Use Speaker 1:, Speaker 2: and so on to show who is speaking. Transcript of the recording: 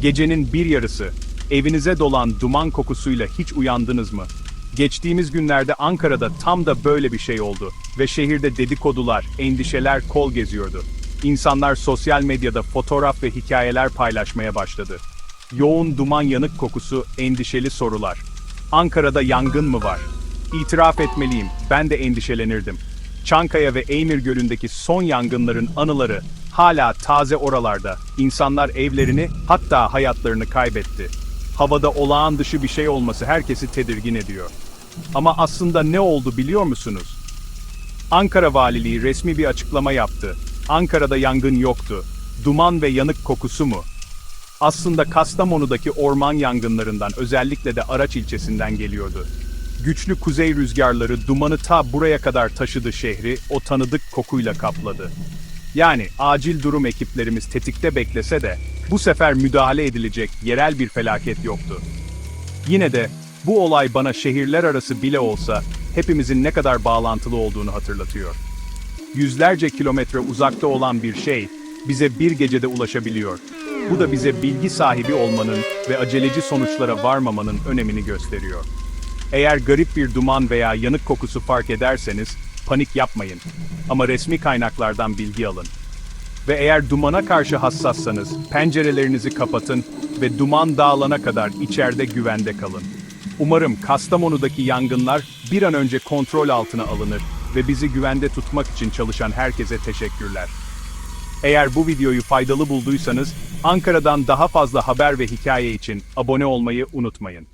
Speaker 1: Gecenin bir yarısı, evinize dolan duman kokusuyla hiç uyandınız mı? Geçtiğimiz günlerde Ankara'da tam da böyle bir şey oldu ve şehirde dedikodular, endişeler kol geziyordu. İnsanlar sosyal medyada fotoğraf ve hikayeler paylaşmaya başladı. Yoğun duman yanık kokusu, endişeli sorular. Ankara'da yangın mı var? İtiraf etmeliyim, ben de endişelenirdim. Çankaya ve Eymir Gölü'ndeki son yangınların anıları hala taze oralarda. İnsanlar evlerini, hatta hayatlarını kaybetti. Havada olağan dışı bir şey olması herkesi tedirgin ediyor. Ama aslında ne oldu biliyor musunuz? Ankara Valiliği resmi bir açıklama yaptı. Ankara'da yangın yoktu. Duman ve yanık kokusu mu? Aslında Kastamonu'daki orman yangınlarından özellikle de Araç ilçesinden geliyordu. Güçlü kuzey rüzgarları dumanı ta buraya kadar taşıdı şehri, o tanıdık kokuyla kapladı. Yani acil durum ekiplerimiz tetikte beklese de bu sefer müdahale edilecek yerel bir felaket yoktu. Yine de bu olay bana şehirler arası bile olsa hepimizin ne kadar bağlantılı olduğunu hatırlatıyor. Yüzlerce kilometre uzakta olan bir şey bize bir gecede ulaşabiliyor. Bu da bize bilgi sahibi olmanın ve aceleci sonuçlara varmamanın önemini gösteriyor. Eğer garip bir duman veya yanık kokusu fark ederseniz panik yapmayın. Ama resmi kaynaklardan bilgi alın. Ve eğer dumana karşı hassassanız pencerelerinizi kapatın ve duman dağılana kadar içeride güvende kalın. Umarım Kastamonu'daki yangınlar bir an önce kontrol altına alınır ve bizi güvende tutmak için çalışan herkese teşekkürler. Eğer bu videoyu faydalı bulduysanız Ankara'dan daha fazla haber ve hikaye için abone olmayı unutmayın.